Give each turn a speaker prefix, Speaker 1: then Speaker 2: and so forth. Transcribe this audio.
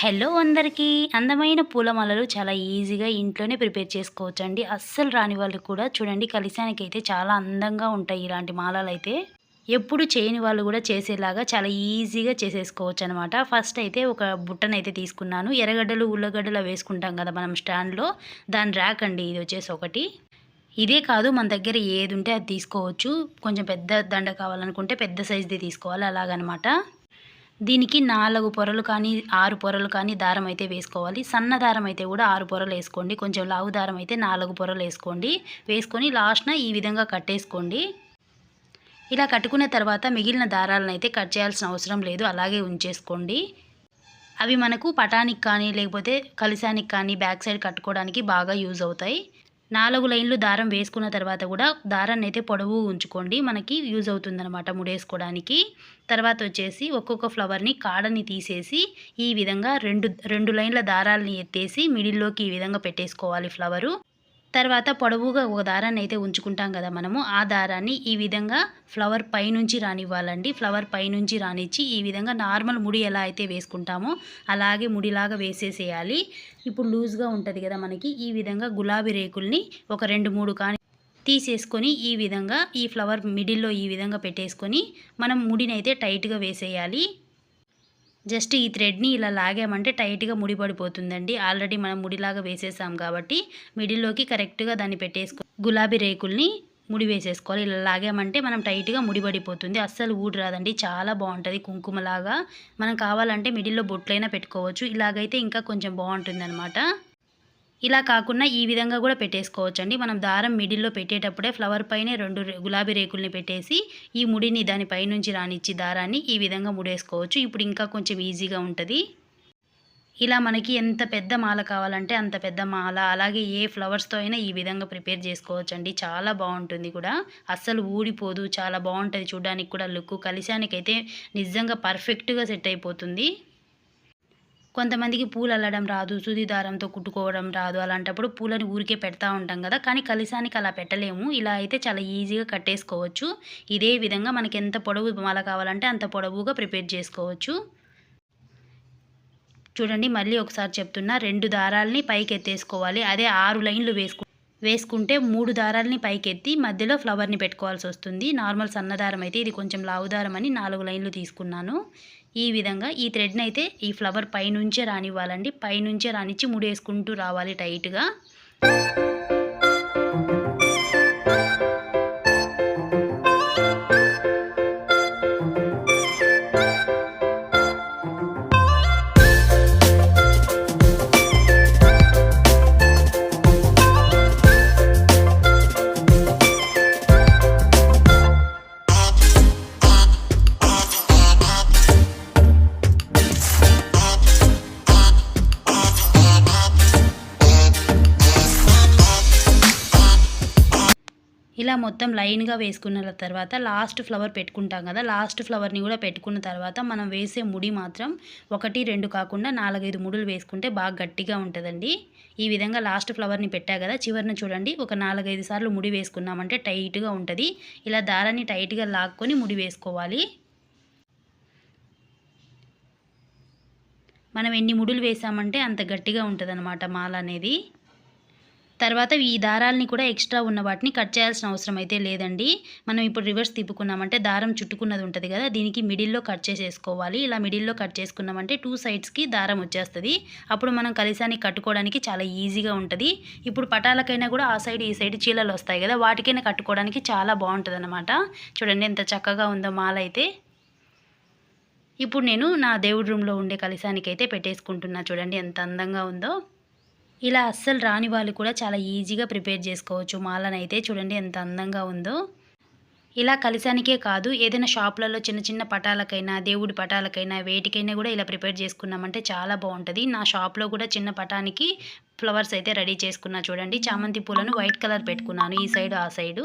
Speaker 1: Hello అందరికీ. అందమైన పూలమాలలు చాలా ఈజీగా ఇంట్లోనే ప్రిపేర్ చేసుకోవచ్చు అండి అస్సలు రాని వాళ్ళు కూడా చూడండి కలిసానికైతే చాలా అందంగా ఉంటాయి ఇలాంటి మాలలు అయితే ఎప్పుడు చేయని వాళ్ళు కూడా చేసేలాగా చాలా ఈజీగా చేసేసుకోవచ్చు అనమాట ఫస్ట్ అయితే ఒక బుట్టనైతే తీసుకున్నాను. ఎర్రగడ్డలు ఉల్లగడ్డలు వేసుకుంటాం కదా మనం స్టాండ్లో. దాని ర్యాక్ అండి ఇది వచ్చేసి ఒకటి. ఇదే కాదు మన దగ్గర ఏది ఉంటే అది తీసుకోవచ్చు. కొంచెం పెద్ద దండ కావాలనుకుంటే పెద్ద సైజ్ది తీసుకోవాలి అలాగనమాట. దీనికి నాలుగు పొరలు కానీ ఆరు పొరలు కానీ దారం అయితే వేసుకోవాలి. సన్న దారం అయితే కూడా ఆరు పొరలు వేసుకోండి. కొంచెం లావు దారం అయితే నాలుగు పొరలు వేసుకోండి. వేసుకొని లాస్ట్న ఈ విధంగా కట్టేసుకోండి. ఇలా కట్టుకున్న తర్వాత మిగిలిన దారాలను అయితే కట్ చేయాల్సిన అవసరం లేదు. అలాగే ఉంచేసుకోండి. అవి మనకు పటానికి కానీ లేకపోతే కలిసానికి కానీ బ్యాక్ సైడ్ కట్టుకోవడానికి బాగా యూజ్ అవుతాయి. నాలుగు లైన్లు దారం వేసుకున్న తర్వాత కూడా దారాన్ని అయితే పొడవు ఉంచుకోండి. మనకి యూజ్ అవుతుందన్నమాట ముడేసుకోవడానికి. తర్వాత వచ్చేసి ఒక్కొక్క ఫ్లవర్ని కాడని తీసేసి ఈ విధంగా రెండు రెండు లైన్ల దారాలని ఎత్తేసి మిడిల్లోకి ఈ విధంగా పెట్టేసుకోవాలి ఫ్లవరు. తర్వాత పొడవుగా ఒక దారాన్ని అయితే ఉంచుకుంటాం కదా మనము. ఆ దారాన్ని ఈ విధంగా ఫ్లవర్ పైనుంచి రానివ్వాలండి. ఫ్లవర్ పైనుంచి రానిచ్చి ఈ విధంగా నార్మల్ ముడి ఎలా అయితే వేసుకుంటామో అలాగే ముడిలాగా వేసేసేయాలి. ఇప్పుడు లూజ్గా ఉంటుంది కదా మనకి. ఈ విధంగా గులాబీ రేకుల్ని ఒక రెండు మూడు కానీ తీసేసుకొని ఈ విధంగా ఈ ఫ్లవర్ మిడిల్లో ఈ విధంగా పెట్టేసుకొని మనం ముడిని అయితే టైట్గా వేసేయాలి. జస్ట్ ఈ థ్రెడ్ని ఇలా లాగామంటే టైట్గా ముడిపడిపోతుందండి ఆల్రెడీ మనం ముడిలాగా వేసేసాం కాబట్టి మిడిల్లోకి కరెక్ట్గా దాన్ని పెట్టేసుకో గులాబీ రేకుల్ని ముడి వేసేసుకోవాలి. ఇలా లాగామంటే మనం టైట్గా ముడిపడిపోతుంది అస్సలు ఊడి రాదండి. చాలా బాగుంటుంది కుంకుమలాగా. మనం కావాలంటే మిడిల్లో బొట్లైనా పెట్టుకోవచ్చు. ఇలాగైతే ఇంకా కొంచెం బాగుంటుంది అనమాట ఇలా కాకుండా ఈ విధంగా కూడా పెట్టేసుకోవచ్చండి. మనం దారం మిడిల్లో పెట్టేటప్పుడే ఫ్లవర్ పైనే రెండు గులాబీ రేకుల్ని పెట్టేసి ఈ ముడిని దానిపైనుంచి రానిచ్చి దారాన్ని ఈ విధంగా ముడేసుకోవచ్చు. ఇప్పుడు ఇంకా కొంచెం ఈజీగా ఉంటుంది. ఇలా మనకి ఎంత పెద్ద మాల కావాలంటే అంత పెద్ద మాల అలాగే ఏ ఫ్లవర్స్తో అయినా ఈ విధంగా ప్రిపేర్ చేసుకోవచ్చండి. చాలా బాగుంటుంది కూడా. అస్సలు ఊడిపోదు. చాలా బాగుంటుంది చూడడానికి కూడా లుక్. కలిశానికైతే నిజంగా పర్ఫెక్ట్గా సెట్ అయిపోతుంది. కొంతమందికి పూలు అల్లడం రాదు సుది దారంతో కుట్టుకోవడం రాదు అలాంటప్పుడు పూలని ఊరికే పెడతా ఉంటాం కదా. కానీ కలిసానికి అలా పెట్టలేము. ఇలా అయితే చాలా ఈజీగా కట్టేసుకోవచ్చు. ఇదే విధంగా మనకి ఎంత పొడవు మాల కావాలంటే అంత పొడవుగా ప్రిపేర్ చేసుకోవచ్చు. చూడండి మళ్ళీ ఒకసారి చెప్తున్నా రెండు దారాలని పైకి ఎత్తేసుకోవాలి అదే ఆరు లైన్లు వేసుకుంటాం వేసుకుంటే మూడు దారాలని పైకెత్తి మధ్యలో ఫ్లవర్ని పెట్టుకోవాల్సి వస్తుంది. నార్మల్ సన్నదారం అయితే ఇది కొంచెం లావుదారం అని నాలుగు లైన్లు తీసుకున్నాను. ఈ విధంగా ఈ థ్రెడ్ని అయితే ఈ ఫ్లవర్ పైనుంచే రానివ్వాలండి. పైనుంచే రానిచ్చి ముడేసుకుంటూ రావాలి టైట్గా. ఇలా మొత్తం లైన్గా వేసుకున్న తర్వాత లాస్ట్ ఫ్లవర్ పెట్టుకుంటాం కదా లాస్ట్ ఫ్లవర్ని కూడా పెట్టుకున్న తర్వాత మనం వేసే ముడి మాత్రం ఒకటి రెండు కాకుండా నాలుగైదు ముడులు వేసుకుంటే బాగా గట్టిగా ఉంటుందండి. ఈ విధంగా లాస్ట్ ఫ్లవర్ని పెట్టా కదా చివరిని చూడండి ఒక నాలుగైదు సార్లు ముడి వేసుకున్నామంటే టైట్గా ఉంటుంది. ఇలా దారాన్ని టైట్గా లాక్కొని ముడి వేసుకోవాలి. మనం ఎన్ని ముడులు వేసామంటే అంత గట్టిగా ఉంటుంది మాల అనేది. తర్వాత ఈ దారాలని కూడా ఎక్స్ట్రా ఉన్న వాటిని కట్ చేయాల్సిన అవసరం అయితే లేదండి. మనం ఇప్పుడు రివర్స్ తిప్పుకున్నామంటే దారం చుట్టుకున్నది ఉంటుంది కదా దీనికి మిడిల్లో కట్ చేసేసుకోవాలి. ఇలా మిడిల్లో కట్ చేసుకున్నామంటే టూ సైడ్స్కి దారం వచ్చేస్తుంది. అప్పుడు మనం కలిసాన్ని కట్టుకోవడానికి చాలా ఈజీగా ఉంటుంది. ఇప్పుడు పటాలకైనా కూడా ఆ సైడ్ ఈ సైడ్ చీలలు వస్తాయి కదా వాటికైనా కట్టుకోవడానికి చాలా బాగుంటుంది అనమాట చూడండి ఎంత చక్కగా ఉందో మాల అయితే ఇప్పుడు నేను నా దేవుడి రూమ్లో ఉండే కలిసానికి అయితే పెట్టేసుకుంటున్నా. చూడండి ఎంత అందంగా ఉందో. ఇలా అస్సలు రాని వాళ్ళు కూడా చాలా ఈజీగా ప్రిపేర్ చేసుకోవచ్చు. మాలనైతే చూడండి ఎంత అందంగా ఉందో. ఇలా కలిసానికే కాదు ఏదైనా షాప్లలో చిన్న చిన్న పటాలకైనా దేవుడి పటాలకైనా వేటికైనా కూడా ఇలా ప్రిపేర్ చేసుకున్నామంటే చాలా బాగుంటుంది. నా షాప్లో కూడా చిన్న పటానికి ఫ్లవర్స్ అయితే రెడీ చేసుకున్నా చూడండి. చామంతి పూలను వైట్ కలర్ పెట్టుకున్నాను ఈ సైడు ఆ సైడు.